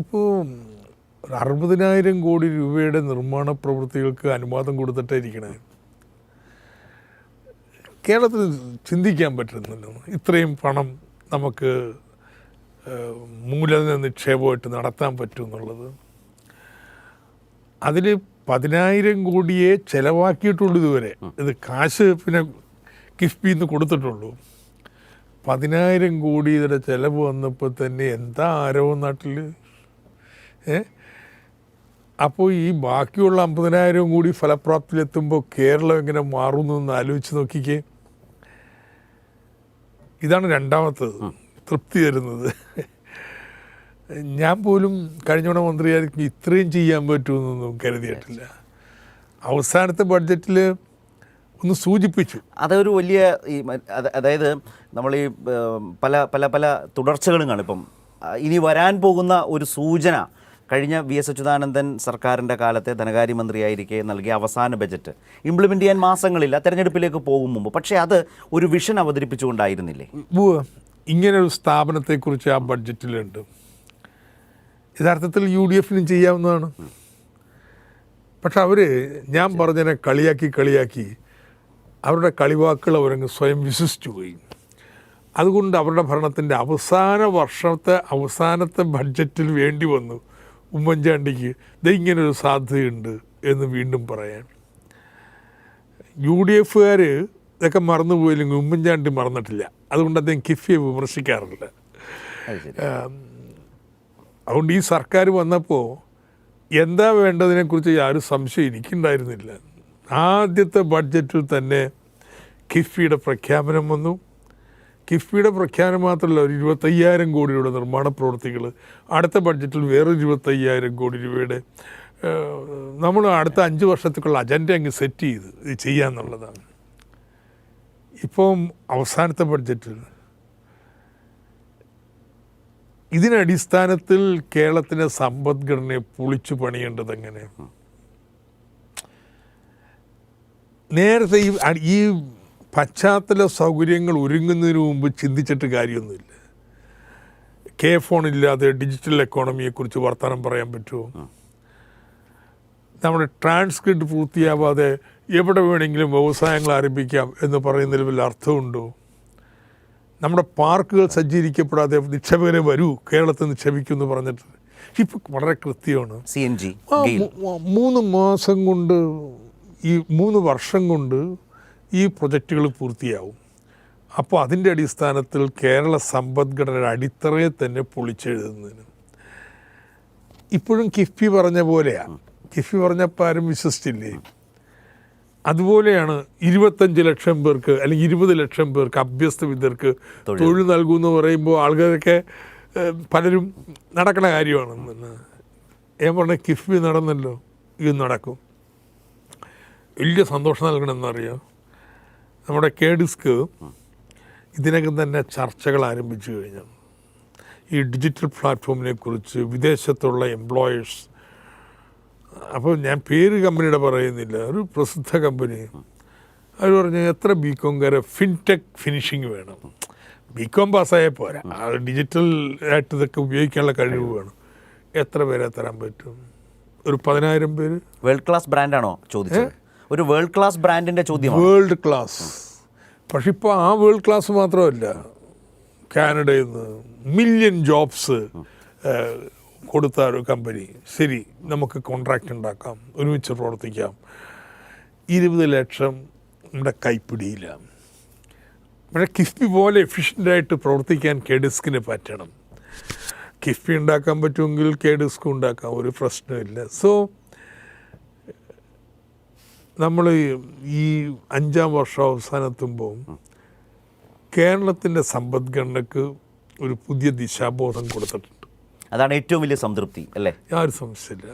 ഇപ്പോൾ അറുപതിനായിരം കോടി രൂപയുടെ നിർമ്മാണ പ്രവൃത്തികൾക്ക് അനുവാദം കൊടുത്തിട്ടായിരിക്കണേ. കേരളത്തിൽ ചിന്തിക്കാൻ പറ്റുന്നില്ല ഇത്രയും പണം നമുക്ക് മൂലധന നിക്ഷേപമായിട്ട് നടത്താൻ പറ്റും എന്നുള്ളത് അതിൽ പതിനായിരം കോടിയെ ചിലവാക്കിയിട്ടുള്ളൂ ഇതുവരെ. ഇത് കാശ് പിന്നെ കിഫ്ബിയിൽ നിന്ന് കൊടുത്തിട്ടുള്ളൂ. പതിനായിരം കോടി ഇതിന്റെ ചിലവ് വന്നപ്പോൾ തന്നെ എന്താ ആരോ നാട്ടിൽ അപ്പോൾ ഈ ബാക്കിയുള്ള അമ്പതിനായിരവും കൂടി ഫലപ്രാപ്തിയിലെത്തുമ്പോൾ കേരളം എങ്ങനെ മാറുന്നു എന്ന് ആലോചിച്ച് നോക്കിക്കേ. ഇതാണ് രണ്ടാമത്തത്. തൃപ്തി തരുന്നത്. ഞാൻ പോലും കഴിഞ്ഞ മന്ത്രിയായിരിക്കും ഇത്രയും ചെയ്യാൻ പറ്റുമെന്നൊന്നും കരുതിയിട്ടില്ല. അവസാനത്തെ ബഡ്ജറ്റിൽ ഒന്ന് സൂചിപ്പിച്ചു. അതൊരു വലിയ ഈ അതായത് നമ്മൾ ഈ പല പല പല തുടർച്ചകളും കാണും ഇപ്പം. ആ, ഇനി വരാൻ പോകുന്ന ഒരു സൂചന കഴിഞ്ഞ വി എസ് അച്യുതാനന്ദൻ സർക്കാരിന്റെ കാലത്തെ ധനകാര്യമന്ത്രിയായിരിക്കെ നൽകിയ അവസാന ബജറ്റ് ഇംപ്ലിമെന്റ് ചെയ്യാൻ മാസങ്ങളില്ല തെരഞ്ഞെടുപ്പിലേക്ക് പോകും മുമ്പ്. പക്ഷേ അത് ഒരു വിഷൻ അവതരിപ്പിച്ചുകൊണ്ടായിരുന്നില്ലേ. ഇങ്ങനൊരു സ്ഥാപനത്തെക്കുറിച്ച് ആ ബഡ്ജറ്റിലുണ്ട്. യഥാർത്ഥത്തിൽ യു ഡി എഫിനും ചെയ്യാവുന്നതാണ്. പക്ഷെ അവർ ഞാൻ പറഞ്ഞതിനെ കളിയാക്കി കളിയാക്കി അവരുടെ കളിവാക്കുകൾ അവരങ്ങ് സ്വയം വിശ്വസിച്ചു പോയി. അതുകൊണ്ട് അവരുടെ ഭരണത്തിന്റെ അവസാന വർഷത്തെ അവസാനത്തെ ബഡ്ജറ്റിൽ വേണ്ടി വന്നു. ഉമ്മൻചാണ്ടിക്ക് ഇത് ഇങ്ങനൊരു സാധ്യതയുണ്ട് എന്ന് വീണ്ടും പറയാൻ. യു ഡി എഫുകാർ ഇതൊക്കെ മറന്നുപോയില്ലെങ്കിൽ ഉമ്മൻചാണ്ടി മറന്നിട്ടില്ല. അതുകൊണ്ട് അദ്ദേഹം കിഫിയെ വിമർശിക്കാറില്ല അതുകൊണ്ട് ഈ സർക്കാർ വന്നപ്പോൾ എന്താ വേണ്ടതിനെക്കുറിച്ച് ആരും സംശയം എനിക്കുണ്ടായിരുന്നില്ല. ആദ്യത്തെ ബഡ്ജറ്റിൽ തന്നെ കിഫിയുടെ പ്രഖ്യാപനം വന്നു. കിഫ്ബിയുടെ പ്രഖ്യാനം മാത്രമല്ല ഒരു ഇരുപത്തയ്യായിരം കോടിയുടെ നിർമ്മാണ പ്രവൃത്തികൾ അടുത്ത ബഡ്ജറ്റിൽ വേറൊരു ഇരുപത്തയ്യായിരം കോടി രൂപയുടെ നമ്മൾ അടുത്ത അഞ്ച് വർഷത്തേക്കുള്ള അജണ്ട അങ്ങ് സെറ്റ് ചെയ്ത് ഇത് ചെയ്യാന്നുള്ളതാണ്. ഇപ്പം അവസാനത്തെ ബഡ്ജറ്റിൽ ഇതിനടിസ്ഥാനത്തിൽ കേരളത്തിന്റെ സമ്പദ്ഘടനയെ പൊളിച്ചു പണിയേണ്ടത് എങ്ങനെ നേരത്തെ ഈ ഈ പശ്ചാത്തല സൗകര്യങ്ങൾ ഒരുങ്ങുന്നതിന് മുമ്പ് ചിന്തിച്ചിട്ട് കാര്യമൊന്നുമില്ല. കെ ഫോൺ ഇല്ലാതെ ഡിജിറ്റൽ എക്കോണമിയെക്കുറിച്ച് വർത്തമാനം പറയാൻ പറ്റുമോ? നമ്മുടെ ട്രാൻസ്ക്രിപ്റ്റ് പൂർത്തിയാവാതെ എവിടെ വേണമെങ്കിലും വ്യവസായങ്ങൾ ആരംഭിക്കാം എന്ന് പറയുന്നതിൽ വല്ല അർത്ഥമുണ്ടോ? നമ്മുടെ പാർക്കുകൾ സജ്ജീകരിക്കപ്പെടാതെ നിക്ഷേപകരെ വരൂ കേരളത്തിൽ നിക്ഷേപിക്കും എന്ന് പറഞ്ഞിട്ട്. ഇപ്പം വളരെ കൃത്യമാണ്. സി എൻ ജി മൂന്ന് മാസം കൊണ്ട് ഈ മൂന്ന് വർഷം കൊണ്ട് ഈ പ്രൊജക്റ്റുകൾ പൂർത്തിയാവും. അപ്പോൾ അതിന്റെ അടിസ്ഥാനത്തിൽ കേരള സമ്പദ്ഘടനയുടെ അടിത്തറയെ തന്നെ പൊളിച്ചെഴുതുന്നതിന്. ഇപ്പോഴും കിഫ്ബി പറഞ്ഞ പോലെയാണ് കിഫ്ബി പറഞ്ഞപ്പോൾ ആരും വിശ്വസിച്ചില്ലേ? അതുപോലെയാണ് ഇരുപത്തഞ്ച് ലക്ഷം പേർക്ക് അല്ലെങ്കിൽ ഇരുപത് ലക്ഷം പേർക്ക് അഭ്യസ്ത വിദ്യർക്ക് തൊഴിൽ. നൽകുമെന്ന് പറയുമ്പോൾ ആൾക്കാരൊക്കെ പലരും നടക്കണ കാര്യമാണ് ഞാൻ പറഞ്ഞ കിഫ്ബി നടന്നല്ലോ ഇത് നടക്കും. വലിയ സന്തോഷം നൽകണമെന്നറിയാം? നമ്മുടെ കെ ഡിസ്ക് ഇതിനകം തന്നെ ചർച്ചകൾ ആരംഭിച്ചു കഴിഞ്ഞു. ഈ ഡിജിറ്റൽ പ്ലാറ്റ്ഫോമിനെ കുറിച്ച് വിദേശത്തുള്ള എംപ്ലോയേഴ്സ് അപ്പോൾ ഞാൻ പേര് കമ്പനിയുടെ പറയുന്നില്ല ഒരു പ്രസിദ്ധ കമ്പനി. അവർ പറഞ്ഞു എത്ര ബി കോംകാരെ ഫിൻടെക് ഫിനിഷിങ് വേണം. ബി കോം പാസ്സായാൽ പോരാ. ആ ഡിജിറ്റൽ ആയിട്ട് ഇതൊക്കെ ഉപയോഗിക്കാനുള്ള കഴിവ് വേണം. എത്ര പേരെ തരാൻ പറ്റും? ഒരു പതിനായിരം പേര്? വേൾഡ് ക്ലാസ് ബ്രാൻഡാണോ ചോദിച്ചത്? ഒരു വേൾഡ് ക്ലാസ് ബ്രാൻഡിന്റെ ചോദ്യമാണ്. വേൾഡ് ക്ലാസ് പക്ഷെ ഇപ്പോൾ ആ വേൾഡ് ക്ലാസ് മാത്രമല്ല. കാനഡയിൽ നിന്ന് മില്യൺ ജോബ്സ് കൊടുത്ത ഒരു കമ്പനി ശരി നമുക്ക് കോൺട്രാക്റ്റ് ഉണ്ടാക്കാം ഒരുമിച്ച് പ്രവർത്തിക്കാം. ഇരുപത് ലക്ഷം നമ്മുടെ കൈപ്പിടിയില്ല. പക്ഷേ കിഫ്ബി പോലെ എഫിഷ്യന്റായിട്ട് പ്രവർത്തിക്കാൻ കെഡിസ്കിന് പറ്റണം. കിഫ്ബി ഉണ്ടാക്കാൻ പറ്റുമെങ്കിൽ കെ ഡിസ്ക് ഉണ്ടാക്കാം ഒരു പ്രശ്നമില്ല സോ നമ്മൾ ഈ അഞ്ചാം വർഷം അവസാനത്തുമ്പോൾ കേരളത്തിന്റെ സമ്പദ്ഘടനക്ക് ഒരു പുതിയ ദിശാബോധം കൊടുത്തിട്ടുണ്ട്. അതാണ് ഏറ്റവും വലിയ സംതൃപ്തി അല്ലേ? ആ ഒരു സംശയമില്ല